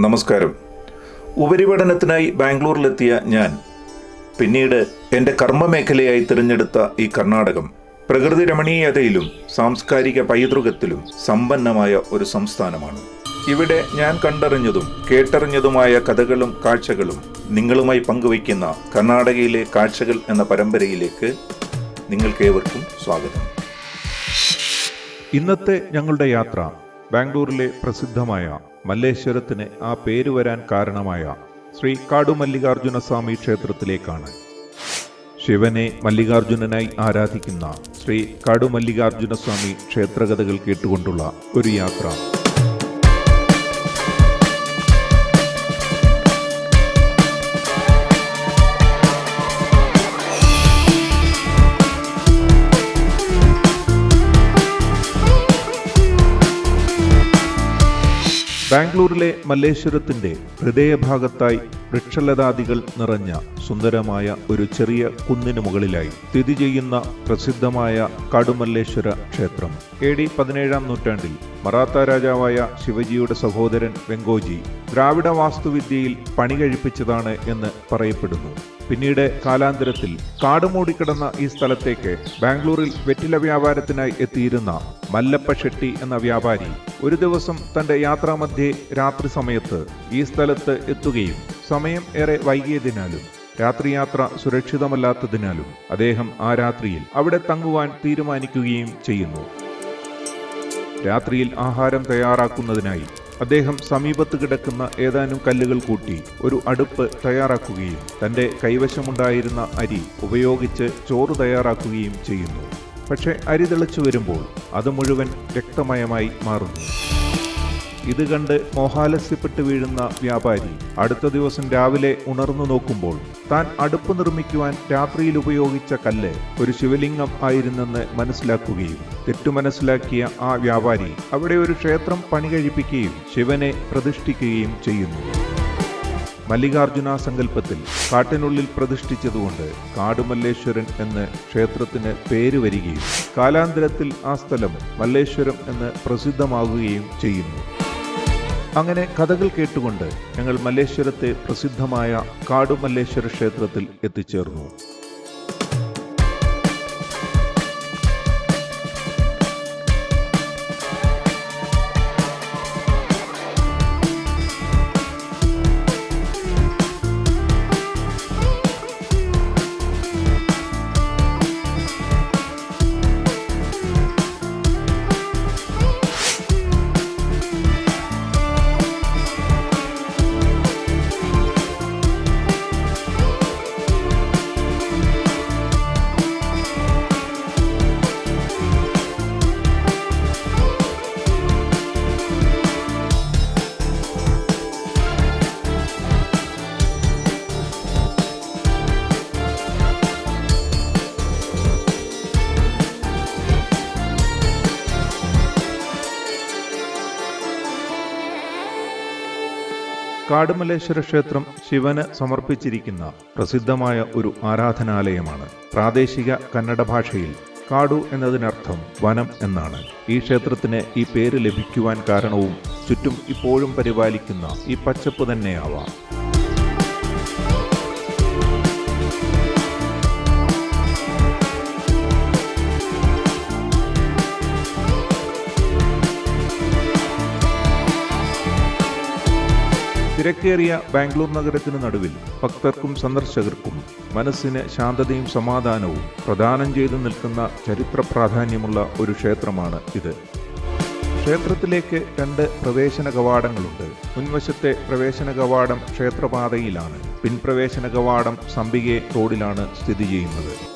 നമസ്കാരം. ഉപരിപഠനത്തിനായി ബാംഗ്ലൂരിലെത്തിയ ഞാൻ പിന്നീട് എന്റെ കർമ്മമേഖലയായി തിരഞ്ഞെടുത്ത ഈ കർണാടകം പ്രകൃതി രമണീയതയിലും സാംസ്കാരിക പൈതൃകത്തിലും സമ്പന്നമായ ഒരു സംസ്ഥാനമാണ്. ഇവിടെ ഞാൻ കണ്ടറിഞ്ഞതും കേട്ടറിഞ്ഞതുമായ കഥകളും കാഴ്ചകളും നിങ്ങളുമായി പങ്കുവയ്ക്കുന്ന കർണാടകയിലെ കാഴ്ചകൾ എന്ന പരമ്പരയിലേക്ക് നിങ്ങൾക്കേവർക്കും സ്വാഗതം. ഇന്നത്തെ ഞങ്ങളുടെ യാത്ര ബാംഗ്ലൂരിലെ പ്രസിദ്ധമായ മല്ലേശ്വരത്തിന് ആ പേര് വരാൻ കാരണമായ ശ്രീ കാടു മല്ലികാർജുന സ്വാമി ക്ഷേത്രത്തിലേക്കാണ്. ശിവനെ മല്ലികാർജുനനായി ആരാധിക്കുന്ന ശ്രീ കാടു മല്ലികാർജുന സ്വാമി ക്ഷേത്രകഥകൾ കേട്ടുകൊണ്ടുള്ള ഒരു യാത്ര. ബാംഗ്ലൂരിലെ മല്ലേശ്വരത്തിന്റെ ഹൃദയഭാഗത്തായി വൃക്ഷലതാദികൾ നിറഞ്ഞ സുന്ദരമായ ഒരു ചെറിയ കുന്നിനു മുകളിലായി സ്ഥിതി ചെയ്യുന്ന പ്രസിദ്ധമായ കാടുമല്ലേശ്വര ക്ഷേത്രം. എ ഡി പതിനേഴാം നൂറ്റാണ്ടിൽ മറാത്ത രാജാവായ ശിവജിയുടെ സഹോദരൻ വെങ്കോജി ദ്രാവിഡ വാസ്തുവിദ്യയിൽ പണി കഴിപ്പിച്ചതാണ് എന്ന് പറയപ്പെടുന്നു. പിന്നീട് കാലാന്തരത്തിൽ കാടുമൂടിക്കിടന്ന ഈ സ്ഥലത്തേക്ക് ബാംഗ്ലൂരിൽ വെറ്റില വ്യാപാരത്തിനായി എത്തിയിരുന്ന മല്ലപ്പ ഷെട്ടി എന്ന വ്യാപാരി ഒരു ദിവസം തന്റെ യാത്രാമധ്യേ രാത്രി സമയത്ത് ഈ സ്ഥലത്ത് എത്തുകയും സമയം ഏറെ വൈകിയതിനാലും രാത്രിയാത്ര സുരക്ഷിതമല്ലാത്തതിനാലും അദ്ദേഹം ആ രാത്രിയിൽ അവിടെ തങ്ങുവാൻ തീരുമാനിക്കുകയും ചെയ്യുന്നു. രാത്രിയിൽ ആഹാരം തയ്യാറാക്കുന്നതിനായി അദ്ദേഹം സമീപത്ത് കിടക്കുന്ന ഏതാനും കല്ലുകൾ കൂട്ടി ഒരു അടുപ്പ് തയ്യാറാക്കുകയും തന്റെ കൈവശമുണ്ടായിരുന്ന അരി ഉപയോഗിച്ച് ചോറ് തയ്യാറാക്കുകയും ചെയ്യുന്നു. പക്ഷേ അരി തിളച്ചു വരുമ്പോൾ അത് മുഴുവൻ രക്തമയമായി മാറുന്നു. ഇത് കണ്ട് മോഹാലസ്യപ്പെട്ട് വീഴുന്ന വ്യാപാരി അടുത്ത ദിവസം രാവിലെ ഉണർന്നു നോക്കുമ്പോൾ താൻ അടുപ്പ് നിർമ്മിക്കുവാൻ രാത്രിയിൽ ഉപയോഗിച്ച കല്ല് ഒരു ശിവലിംഗം ആയിരുന്നെന്ന് മനസ്സിലാക്കുകയും തെറ്റു മനസ്സിലാക്കിയ ആ വ്യാപാരി അവിടെ ഒരു ക്ഷേത്രം പണി കഴിപ്പിക്കുകയും ശിവനെ പ്രതിഷ്ഠിക്കുകയും ചെയ്യുന്നു. മല്ലികാർജുന സങ്കല്പത്തിൽ കാട്ടിനുള്ളിൽ പ്രതിഷ്ഠിച്ചതുകൊണ്ട് കാടുമല്ലേശ്വരൻ എന്ന് ക്ഷേത്രത്തിന് പേര് വരികയും കാലാന്തരത്തിൽ ആ സ്ഥലം മല്ലേശ്വരം എന്ന് പ്രസിദ്ധമാകുകയും ചെയ്യുന്നു. അങ്ങനെ കഥകൾ കേട്ടുകൊണ്ട് ഞങ്ങൾ മല്ലേശ്വരത്തെ പ്രസിദ്ധമായ കാടുമല്ലേശ്വര ക്ഷേത്രത്തിൽ എത്തിച്ചേർന്നു. കാടുമല്ലേശ്വര ക്ഷേത്രം ശിവന് സമർപ്പിച്ചിരിക്കുന്ന പ്രസിദ്ധമായ ഒരു ആരാധനാലയമാണ്. പ്രാദേശിക കന്നഡ ഭാഷയിൽ കാടു എന്നതിനർത്ഥം വനം എന്നാണ്. ഈ ക്ഷേത്രത്തിന് ഈ പേര് ലഭിക്കുവാൻ കാരണവും ചുറ്റും ഇപ്പോഴും പരിപാലിക്കുന്ന ഈ പച്ചപ്പ് തന്നെയാവാം. തിരക്കേറിയ ബാംഗ്ലൂർ നഗരത്തിന് നടുവിൽ ഭക്തർക്കും സന്ദർശകർക്കും മനസ്സിന് ശാന്തതയും സമാധാനവും പ്രദാനം ചെയ്തു നിൽക്കുന്ന ചരിത്ര പ്രാധാന്യമുള്ള ഒരു ക്ഷേത്രമാണ് ഇത്. ക്ഷേത്രത്തിലേക്ക് രണ്ട് പ്രവേശന കവാടങ്ങളുണ്ട്. മുൻവശത്തെ പ്രവേശന കവാടം ക്ഷേത്രപാതയിലാണ്. പിൻപ്രവേശന കവാടം സംബികെ റോഡിലാണ് സ്ഥിതി ചെയ്യുന്നത്.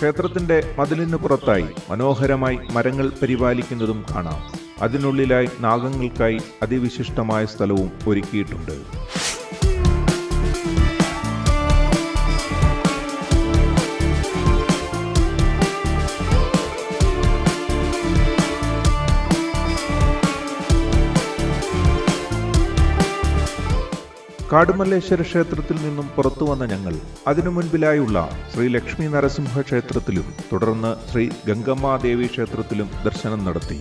ക്ഷേത്രത്തിന്റെ മതിലിന് പുറത്തായി മനോഹരമായി മരങ്ങൾ പരിപാലിക്കുന്നതും കാണാം. അതിനുള്ളിലായി നാഗങ്ങൾക്കായി അതിവിശിഷ്ടമായ സ്ഥലവും ഒരുക്കിയിട്ടുണ്ട്. കാടുമല്ലേശ്വര ക്ഷേത്രത്തിൽ നിന്നും പുറത്തു വന്ന ഞങ്ങൾ അതിനു മുൻപിലായുള്ള ശ്രീ ലക്ഷ്മി നരസിംഹ ക്ഷേത്രത്തിലും തുടർന്ന് ശ്രീ ഗംഗമ്മാദേവി ക്ഷേത്രത്തിലും ദർശനം നടത്തി.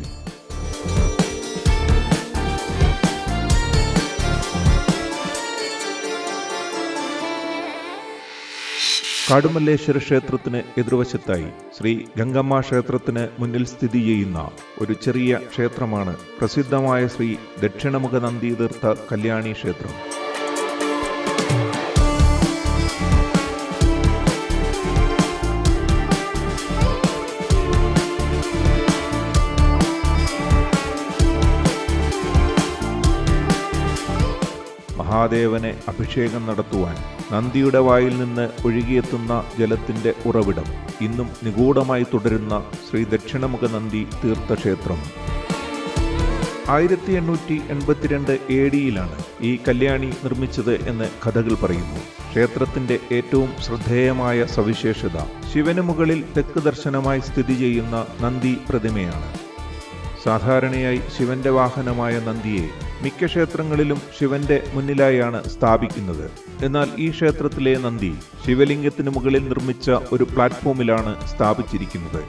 കാടുമല്ലേശ്വര ക്ഷേത്രത്തിന് എതിർവശത്തായി ശ്രീ ഗംഗമ്മ ക്ഷേത്രത്തിന് മുന്നിൽ സ്ഥിതി ചെയ്യുന്ന ഒരു ചെറിയ ക്ഷേത്രമാണ് പ്രസിദ്ധമായ ശ്രീ ദക്ഷിണമുഖ നന്ദീതീർത്ഥ കല്യാണി ക്ഷേത്രം. മഹാദേവനെ അഭിഷേകം നടത്തുവാൻ നന്ദിയുടെ വായിൽ നിന്ന് ഒഴുകിയെത്തുന്ന ജലത്തിന്റെ ഉറവിടം ഇന്നും നിഗൂഢമായി തുടരുന്ന ശ്രീ ദക്ഷിണമുഖ നന്ദി തീർത്ഥക്ഷേത്രം. ആയിരത്തി എണ്ണൂറ്റി എൺപത്തിരണ്ട് എ ഡിയിലാണ് ഈ കല്യാണി നിർമ്മിച്ചത് എന്ന് കഥകൾ പറയുന്നു. ക്ഷേത്രത്തിന്റെ ഏറ്റവും ശ്രദ്ധേയമായ സവിശേഷത ശിവന് മുകളിൽ തെക്ക് ദർശനമായി സ്ഥിതി ചെയ്യുന്ന നന്ദി പ്രതിമയാണ്. സാധാരണയായി ശിവന്റെ വാഹനമായ നന്ദിയെ മിക്ക ക്ഷേത്രങ്ങളിലും ശിവന്റെ മുന്നിലായാണ് സ്ഥാപിക്കുന്നത്. എന്നാൽ ഈ ക്ഷേത്രത്തിലെ നന്ദി ശിവലിംഗത്തിന് മുകളിൽ നിർമ്മിച്ച ഒരു പ്ലാറ്റ്ഫോമിലാണ് സ്ഥാപിച്ചിരിക്കുന്നത്.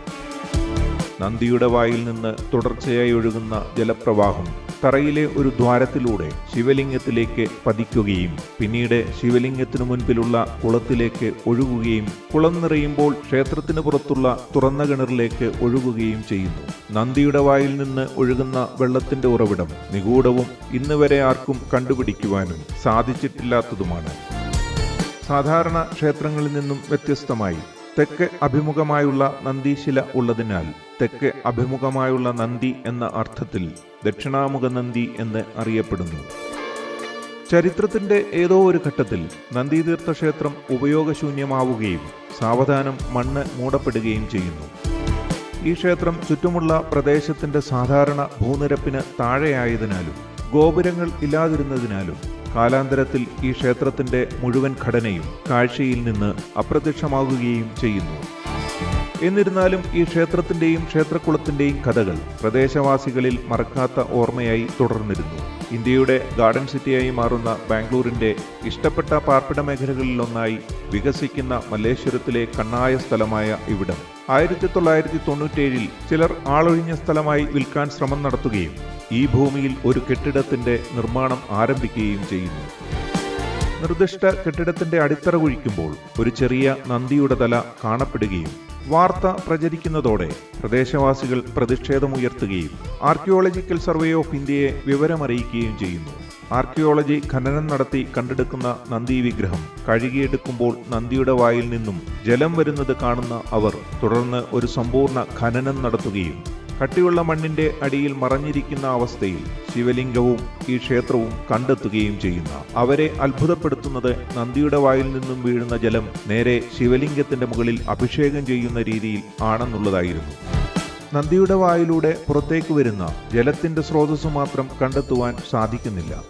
നന്ദിയുടെ വായിൽ നിന്ന് തുടർച്ചയായി ഒഴുകുന്ന ജലപ്രവാഹം തറയിലെ ഒരു ദ്വാരത്തിലൂടെ ശിവലിംഗത്തിലേക്ക് പതിക്കുകയും പിന്നീട് ശിവലിംഗത്തിനു മുൻപിലുള്ള കുളത്തിലേക്ക് ഒഴുകുകയും കുളം നിറയുമ്പോൾ ക്ഷേത്രത്തിന് പുറത്തുള്ള തുറന്ന കിണറിലേക്ക് ഒഴുകുകയും ചെയ്യുന്നു. നന്ദിയുടെ വായിൽ നിന്ന് ഒഴുകുന്ന വെള്ളത്തിന്റെ ഉറവിടം നിഗൂഢവും ഇന്ന് വരെ ആർക്കും കണ്ടുപിടിക്കുവാനും സാധിച്ചിട്ടില്ലാത്തതുമാണ്. സാധാരണ ക്ഷേത്രങ്ങളിൽ നിന്നും വ്യത്യസ്തമായി തെക്ക് അഭിമുഖമായുള്ള നന്ദിശില ഉള്ളതിനാൽ തെക്ക് അഭിമുഖമായുള്ള നന്ദി എന്ന അർത്ഥത്തിൽ ദക്ഷിണാമുഖ നന്ദി എന്ന് അറിയപ്പെടുന്നു. ചരിത്രത്തിന്റെ ഏതോ ഒരു ഘട്ടത്തിൽ നന്ദിതീർത്ഥ ക്ഷേത്രം ഉപയോഗശൂന്യമാവുകയും സാവധാനം മണ്ണ് മൂടപ്പെടുകയും ചെയ്യുന്നു. ഈ ക്ഷേത്രം ചുറ്റുമുള്ള പ്രദേശത്തിന്റെ സാധാരണ ഭൂനിരപ്പിന് താഴെയായതിനാലും ഗോപുരങ്ങൾ ഇല്ലാതിരുന്നതിനാലും കാലാന്തരത്തിൽ ഈ ക്ഷേത്രത്തിന്റെ മുഴുവൻ ഘടനയും കാഴ്ചയിൽ നിന്ന് അപ്രത്യക്ഷമാകുകയും ചെയ്യുന്നു. എന്നിരുന്നാലും ഈ ക്ഷേത്രത്തിന്റെയും ക്ഷേത്രക്കുളത്തിന്റെയും കഥകൾ പ്രദേശവാസികളിൽ മറക്കാത്ത ഓർമ്മയായി തുടർന്നിരുന്നു. ഇന്ത്യയുടെ ഗാർഡൻ സിറ്റിയായി മാറുന്ന ബാംഗ്ലൂരിന്റെ ഇഷ്ടപ്പെട്ട പാർപ്പിട മേഖലകളിലൊന്നായി വികസിക്കുന്ന മല്ലേശ്വരത്തിലെ കണ്ണായ സ്ഥലമായ ഇവിടം. ആയിരത്തി തൊള്ളായിരത്തി തൊണ്ണൂറ്റേഴിൽ ചിലർ ആളൊഴിഞ്ഞ സ്ഥലമായി വിൽക്കാൻ ശ്രമം നടത്തുകയും ഈ ഭൂമിയിൽ ഒരു കെട്ടിടത്തിന്റെ നിർമ്മാണം ആരംഭിക്കുകയും ചെയ്യുന്നു. നിർദ്ദിഷ്ട കെട്ടിടത്തിന്റെ അടിത്തറ കുഴിക്കുമ്പോൾ ഒരു ചെറിയ നന്ദിയുടെ തല കാണപ്പെടുകയും വാർത്ത പ്രചരിക്കുന്നതോടെ പ്രദേശവാസികൾ പ്രതിഷേധമുയർത്തുകയും ആർക്കിയോളജിക്കൽ സർവേ ഓഫ് ഇന്ത്യയെ വിവരമറിയിക്കുകയും ചെയ്യുന്നു. ആർക്കിയോളജി ഖനനം നടത്തി കണ്ടെടുക്കുന്ന നന്ദി വിഗ്രഹം കഴുകിയെടുക്കുമ്പോൾ നന്ദിയുടെ വായിൽ നിന്നും ജലം വരുന്നത് കാണുന്ന അവർ തുടർന്ന് ഒരു സമ്പൂർണ ഖനനം നടത്തുകയും കട്ടിയുള്ള മണ്ണിന്റെ അടിയിൽ മറഞ്ഞിരിക്കുന്ന അവസ്ഥയിൽ ശിവലിംഗവും ഈ ക്ഷേത്രവും കണ്ടെത്തുകയും ചെയ്യുന്ന അവരെ അത്ഭുതപ്പെടുത്തുന്നത് നന്ദിയുടെ വായിൽ നിന്നും വീഴുന്ന ജലം നേരെ ശിവലിംഗത്തിന്റെ മുകളിൽ അഭിഷേകം ചെയ്യുന്ന രീതിയിൽ ആണെന്നുള്ളതായിരുന്നു. നന്ദിയുടെ വായിലൂടെ പുറത്തേക്ക് വരുന്ന ജലത്തിന്റെ സ്രോതസ് മാത്രം കണ്ടെത്തുവാൻ സാധിക്കുന്നില്ല.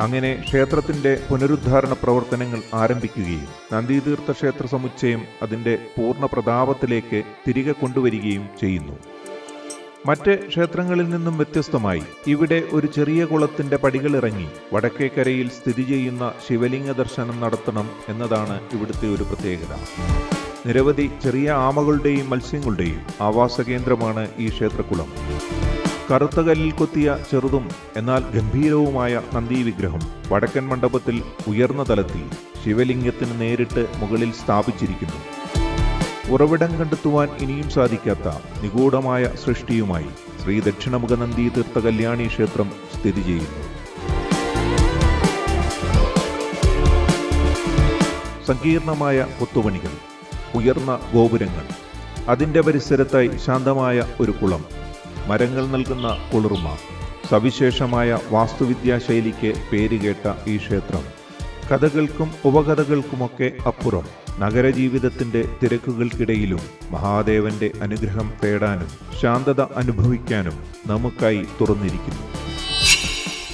അങ്ങനെ ക്ഷേത്രത്തിന്റെ പുനരുദ്ധാരണ പ്രവർത്തനങ്ങൾ ആരംഭിക്കുകയും നന്ദിതീർത്ഥ ക്ഷേത്ര സമുച്ചയം അതിന്റെ പൂർണ പ്രതാപത്തിലേക്ക് തിരികെ കൊണ്ടുവരികയും ചെയ്യുന്നു. മറ്റ് ക്ഷേത്രങ്ങളിൽ നിന്നും വ്യത്യസ്തമായി ഇവിടെ ഒരു ചെറിയ കുളത്തിന്റെ പടികളിറങ്ങി വടക്കേക്കരയിൽ സ്ഥിതി ചെയ്യുന്ന ശിവലിംഗ ദർശനം നടത്തണം എന്നതാണ് ഇവിടുത്തെ ഒരു പ്രത്യേകത. നിരവധി ചെറിയ ആമകളുടെയും മത്സ്യങ്ങളുടെയും ആവാസ കേന്ദ്രമാണ് ഈ ക്ഷേത്രക്കുളം. കറുത്ത കല്ലിൽ കൊത്തിയ ചെറുതും എന്നാൽ ഗംഭീരവുമായ നന്ദി വിഗ്രഹം വടക്കൻ മണ്ഡപത്തിൽ ഉയർന്ന തലത്തിൽ ശിവലിംഗത്തിന് നേരിട്ട് മുകളിൽ സ്ഥാപിച്ചിരിക്കുന്നു. ഉറവിടം കണ്ടെത്തുവാൻ ഇനിയും സാധിക്കാത്ത നിഗൂഢമായ സൃഷ്ടിയുമായി ശ്രീ ദക്ഷിണമുഖ നന്ദി തീർത്ഥ കല്യാണി ക്ഷേത്രം സ്ഥിതി ചെയ്യുന്നു. സങ്കീർണമായ കൊത്തുപണികൾ ഉയർന്ന ഗോപുരങ്ങൾ അതിന്റെ പരിസരത്തായി ശാന്തമായ ഒരു കുളം മരങ്ങൾ നൽകുന്ന കുളിർമ. സവിശേഷമായ വാസ്തുവിദ്യാ ശൈലിക്ക് പേരുകേട്ട ഈ ക്ഷേത്രം കഥകൾക്കും ഉപകഥകൾക്കുമൊക്കെ അപ്പുറം. നഗരജീവിതത്തിന്റെ തിരക്കുകൾക്കിടയിലും മഹാദേവന്റെ അനുഗ്രഹം തേടാനും ശാന്തത അനുഭവിക്കാനും നമുക്കായി തുറന്നിരിക്കുന്നു.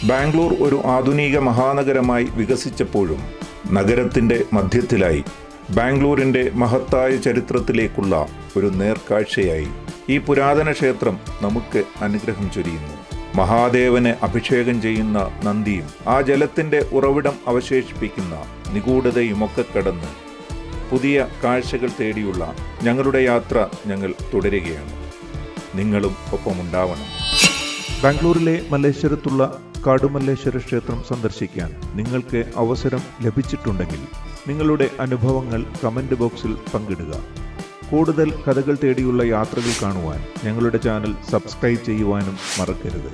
ബാംഗ്ലൂർ ഒരു ആധുനിക മഹാനഗരമായി വികസിച്ചപ്പോഴും നഗരത്തിന്റെ മധ്യത്തിലായി ബാംഗ്ലൂരിന്റെ മഹത്തായ ചരിത്രത്തിലേക്കുള്ള ഒരു നേർക്കാഴ്ചയായി ഈ പുരാതന ക്ഷേത്രം നമുക്ക് അനുഗ്രഹം ചൊരിയുന്നു. മഹാദേവന് അഭിഷേകം ചെയ്യുന്ന നന്ദിയും ആ ജലത്തിന്റെ ഉറവിടം അവശേഷിപ്പിക്കുന്ന നിഗൂഢതയുമൊക്കെ കടന്ന് പുതിയ കാഴ്ചകൾ തേടിയുള്ള ഞങ്ങളുടെ യാത്ര ഞങ്ങൾ തുടരുകയാണ്. നിങ്ങളും ഒപ്പമുണ്ടാവണം. ബാംഗ്ലൂരിലെ മല്ലേശ്വരത്തുള്ള കാടുമല്ലേശ്വര ക്ഷേത്രം സന്ദർശിക്കാൻ നിങ്ങൾക്ക് അവസരം ലഭിച്ചിട്ടുണ്ടെങ്കിൽ നിങ്ങളുടെ അനുഭവങ്ങൾ കമന്റ് ബോക്സിൽ പങ്കിടുക. കൂടുതൽ കഥകൾ തേടിയുള്ള യാത്രകൾ കാണുവാൻ ഞങ്ങളുടെ ചാനൽ സബ്സ്ക്രൈബ് ചെയ്യുവാനും മറക്കരുത്.